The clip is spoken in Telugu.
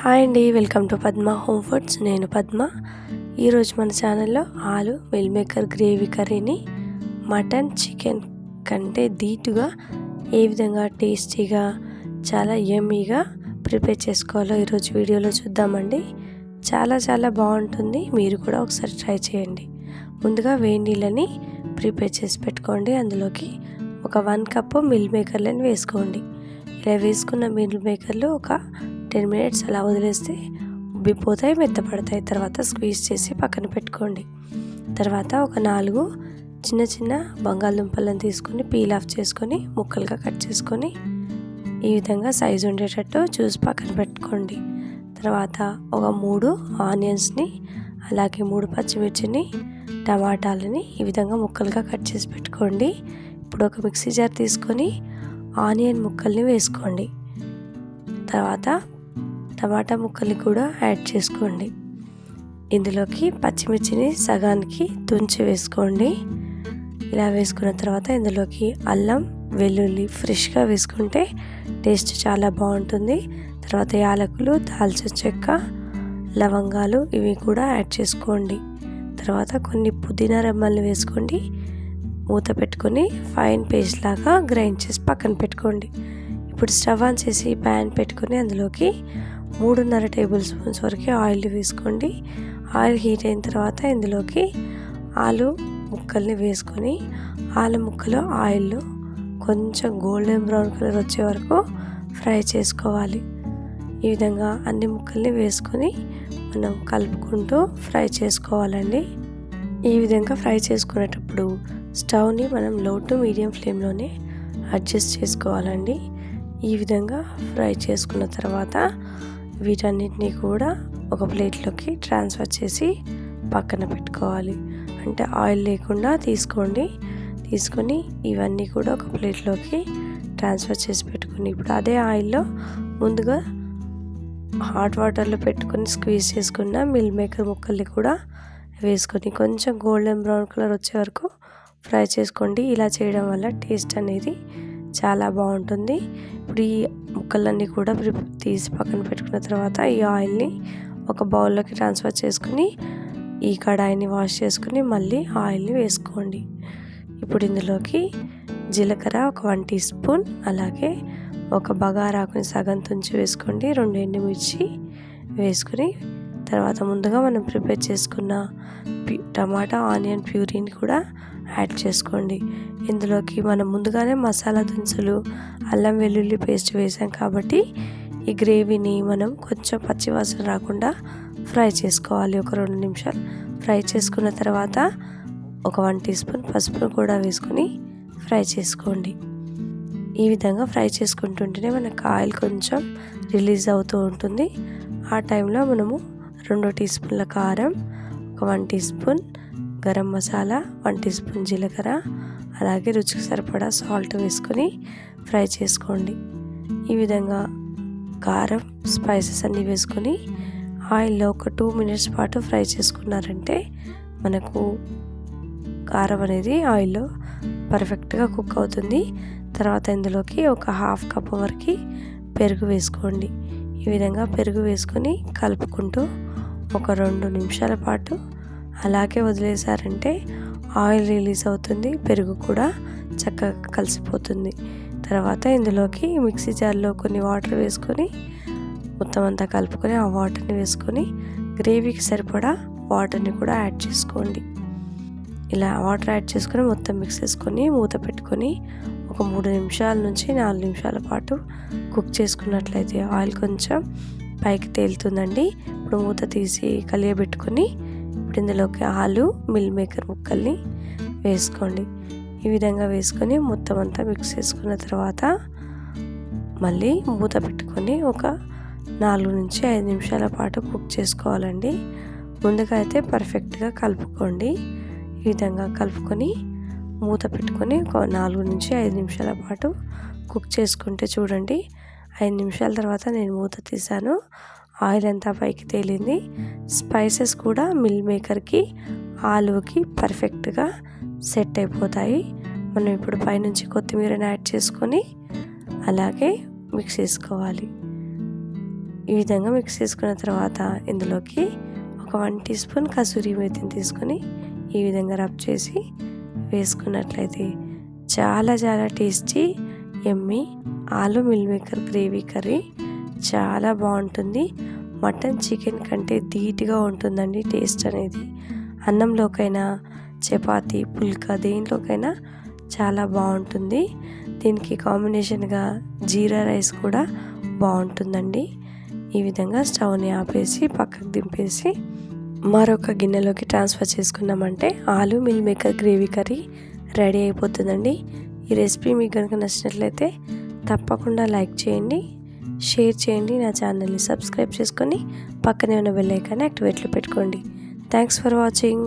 హాయ్ అండి welcome to Padma home foods. నేను పద్మ. ఈరోజు మన ఛానల్లో ఆలు మిల్ మేకర్ గ్రేవీ కర్రీని మటన్ చికెన్ కంటే ధీటుగా ఏ విధంగా టేస్టీగా చాలా యమ్మీగా ప్రిపేర్ చేసుకోవాలో ఈరోజు వీడియోలో చూద్దామండి. చాలా చాలా బాగుంటుంది. మీరు కూడా ఒకసారి ట్రై చేయండి. ముందుగా వేడి నీళ్ళని ప్రిపేర్ చేసి పెట్టుకోండి. అందులోకి ఒక వన్ కప్పు మిల్ మేకర్లని వేసుకోండి. ఇలా వేసుకున్న మిల్ మేకర్లు ఒక టెన్ మినిట్స్ అలా వదిలేస్తే ఉబ్బిపోతాయి మెత్తపడతాయి. తర్వాత స్క్వీజ్ చేసి పక్కన పెట్టుకోండి. తర్వాత ఒక నాలుగు చిన్న చిన్న బంగాళదుంపలను తీసుకొని పీల్ ఆఫ్ చేసుకొని ముక్కలుగా కట్ చేసుకొని ఈ విధంగా సైజు ఉండేటట్టు చూసి పక్కన పెట్టుకోండి. తర్వాత ఒక మూడు ఆనియన్స్ని అలాగే మూడు పచ్చిమిర్చిని టమాటాలని ఈ విధంగా ముక్కలుగా కట్ చేసి పెట్టుకోండి. ఇప్పుడు ఒక మిక్సీ జార్ తీసుకొని ఆనియన్ ముక్కల్ని వేసుకోండి. తర్వాత టమాటా ముక్కల్ని కూడా యాడ్ చేసుకోండి. ఇందులోకి పచ్చిమిర్చిని సగానికి తుంచి వేసుకోండి. ఇలా వేసుకున్న తర్వాత ఇందులోకి అల్లం వెల్లుల్లి ఫ్రెష్గా వేసుకుంటే టేస్ట్ చాలా బాగుంటుంది. తర్వాత యాలకులు దాల్చిన చెక్క లవంగాలు ఇవి కూడా యాడ్ చేసుకోండి. తర్వాత కొన్ని పుదీనా రెమ్మల్ని వేసుకోండి. మూత పెట్టుకొని ఫైన్ పేస్ట్ లాగా గ్రైండ్ చేసి పక్కన పెట్టుకోండి. ఇప్పుడు స్టవ్ ఆన్ చేసి ప్యాన్ పెట్టుకొని అందులోకి మూడున్నర టేబుల్ స్పూన్స్ వరకు ఆయిల్ వేసుకోండి. ఆయిల్ హీట్ అయిన తర్వాత ఇందులోకి ఆలు ముక్కల్ని వేసుకొని ఆలు ముక్కలు ఆయిల్లో కొంచెం గోల్డెన్ బ్రౌన్ కలర్ వచ్చే వరకు ఫ్రై చేసుకోవాలి. ఈ విధంగా అన్ని ముక్కల్ని వేసుకొని మనం కలుపుకుంటూ ఫ్రై చేసుకోవాలండి. ఈ విధంగా ఫ్రై చేసుకునేటప్పుడు స్టవ్ని మనం లో టు మీడియం ఫ్లేమ్లోనే అడ్జస్ట్ చేసుకోవాలండి. ఈ విధంగా ఫ్రై చేసుకున్న తర్వాత వీటన్నిటిని కూడా ఒక ప్లేట్లోకి ట్రాన్స్ఫర్ చేసి పక్కన పెట్టుకోవాలి. అంటే ఆయిల్ లేకుండా తీసుకోండి. తీసుకొని ఇవన్నీ కూడా ఒక ప్లేట్లోకి ట్రాన్స్ఫర్ చేసి పెట్టుకుని ఇప్పుడు అదే ఆయిల్లో ముందుగా హాట్ వాటర్లో పెట్టుకొని స్క్వీజ్ చేసుకున్న మిల్ మేకర్ ముక్కల్ని కూడా వేసుకొని కొంచెం గోల్డెన్ బ్రౌన్ కలర్ వచ్చే వరకు ఫ్రై చేసుకోండి. ఇలా చేయడం వల్ల టేస్ట్ అనేది చాలా బాగుంటుంది. ఇప్పుడు ఈ ముక్కలన్నీ కూడా తీసి పక్కన పెట్టుకున్న తర్వాత ఈ ఆయిల్ని ఒక బౌల్లోకి ట్రాన్స్ఫర్ చేసుకుని ఈ కడాయిని వాష్ చేసుకుని మళ్ళీ ఆయిల్ని వేసుకోండి. ఇప్పుడు ఇందులోకి జీలకర్ర ఒక వన్ టీ స్పూన్ అలాగే ఒక బగారాకుని సగం తుంచి వేసుకోండి. రెండు ఎండుమిర్చి వేసుకుని తర్వాత ముందుగా మనం ప్రిపేర్ చేసుకున్న టమాటా ఆనియన్ ప్యూరీని కూడా యాడ్ చేసుకోండి. ఇందులోకి మనం ముందుగానే మసాలా దినుసులు అల్లం వెల్లుల్లి పేస్ట్ వేసాం కాబట్టి ఈ గ్రేవీని మనం కొంచెం పచ్చివాసన రాకుండా ఫ్రై చేసుకోవాలి. ఒక రెండు నిమిషాలు ఫ్రై చేసుకున్న తర్వాత ఒక వన్ టీ స్పూన్ పసుపు కూడా వేసుకొని ఫ్రై చేసుకోండి. ఈ విధంగా ఫ్రై చేసుకుంటుంటేనే మనకు ఆయిల్ కొంచెం రిలీజ్ అవుతూ ఉంటుంది. ఆ టైంలో మనము రెండు టీ స్పూన్ల కారం ఒక one tea spoon garam masala one tea spoon జీలకర్ర అలాగే రుచికి సరిపడా సాల్ట్ వేసుకొని ఫ్రై చేసుకోండి. ఈ విధంగా కారం స్పైసెస్ అన్నీ వేసుకొని ఆయిల్లో ఒక టూ మినిట్స్ పాటు ఫ్రై చేసుకున్నారంటే మనకు కారం అనేది ఆయిల్లో పర్ఫెక్ట్గా కుక్ అవుతుంది. తర్వాత ఇందులోకి ఒక హాఫ్ కప్ వరకు పెరుగు వేసుకోండి. ఈ విధంగా పెరుగు వేసుకొని కలుపుకుంటూ ఒక రెండు నిమిషాల పాటు అలాగే వదిలేసారంటే ఆయిల్ రిలీజ్ అవుతుంది పెరుగు కూడా చక్కగా కలిసిపోతుంది. తర్వాత ఇందులోకి మిక్సీ జార్లో కొన్ని వాటర్ వేసుకొని మొత్తం అంతా కలుపుకొని ఆ వాటర్ని వేసుకొని గ్రేవీకి సరిపడా వాటర్ని కూడా యాడ్ చేసుకోండి. ఇలా వాటర్ యాడ్ చేసుకొని మొత్తం మిక్స్ చేసుకొని మూత పెట్టుకొని ఒక మూడు నిమిషాల నుంచి నాలుగు నిమిషాల పాటు కుక్ చేసుకున్నట్లయితే ఆయిల్ కొంచెం పైకి తేలుతుందండి. ఇప్పుడు మూత తీసి కలియబెట్టుకొని ఇప్పుడు ఇందులోకి ఆలు మిల్ మేకర్ ముక్కల్ని వేసుకోండి. ఈ విధంగా వేసుకొని మొత్తం అంతా మిక్స్ చేసుకున్న తర్వాత మళ్ళీ మూత పెట్టుకొని ఒక నాలుగు నుంచి ఐదు నిమిషాల పాటు కుక్ చేసుకోవాలండి. ముందుగా అయితే పర్ఫెక్ట్గా కలుపుకోండి. ఈ విధంగా కలుపుకొని మూత పెట్టుకొని ఒక నాలుగు నుంచి ఐదు నిమిషాల పాటు కుక్ చేసుకుంటే చూడండి. ఐదు నిమిషాల తర్వాత నేను మూత తీసాను ఆయిల్ అంతా పైకి తేలింది. స్పైసెస్ కూడా మిల్ మేకర్కి ఆలుకి పర్ఫెక్ట్గా సెట్ అయిపోతాయి. మనం ఇప్పుడు పైనుంచి కొత్తిమీరని యాడ్ చేసుకొని అలాగే మిక్స్ చేసుకోవాలి. ఈ విధంగా మిక్స్ చేసుకున్న తర్వాత ఇందులోకి ఒక వన్ టీ స్పూన్ కసూరి మేతిని తీసుకొని ఈ విధంగా రబ్ చేసి వేసుకున్నట్లయితే చాలా చాలా టేస్టీ ఎమ్మి ఆలు మిల్ మేకర్ గ్రేవీ కర్రీ చాలా బాగుంటుంది. మటన్ చికెన్ కంటే ధీటుగా ఉంటుందండి టేస్ట్ అనేది. అన్నంలోకైనా చపాతి పుల్కా దేంట్లోకైనా చాలా బాగుంటుంది. దీనికి కాంబినేషన్గా జీరా రైస్ కూడా బాగుంటుందండి. ఈ విధంగా స్టవ్ని ఆపేసి పక్కకు దింపేసి మరొక గిన్నెలోకి ట్రాన్స్ఫర్ చేసుకున్నామంటే aloo meal maker gravy curry ready అయిపోతుందండి. ఈ రెసిపీ మీకు కనుక నచ్చినట్లయితే తప్పకుండా లైక్ చేయండి. షేర్ చేయండి నా ఛానల్ని సబ్స్క్రైబ్ చేసుకొని పక్కనే ఉన్న బెల్ ఐకాన్ని యాక్టివేట్లో పెట్టుకోండి. Thanks for watching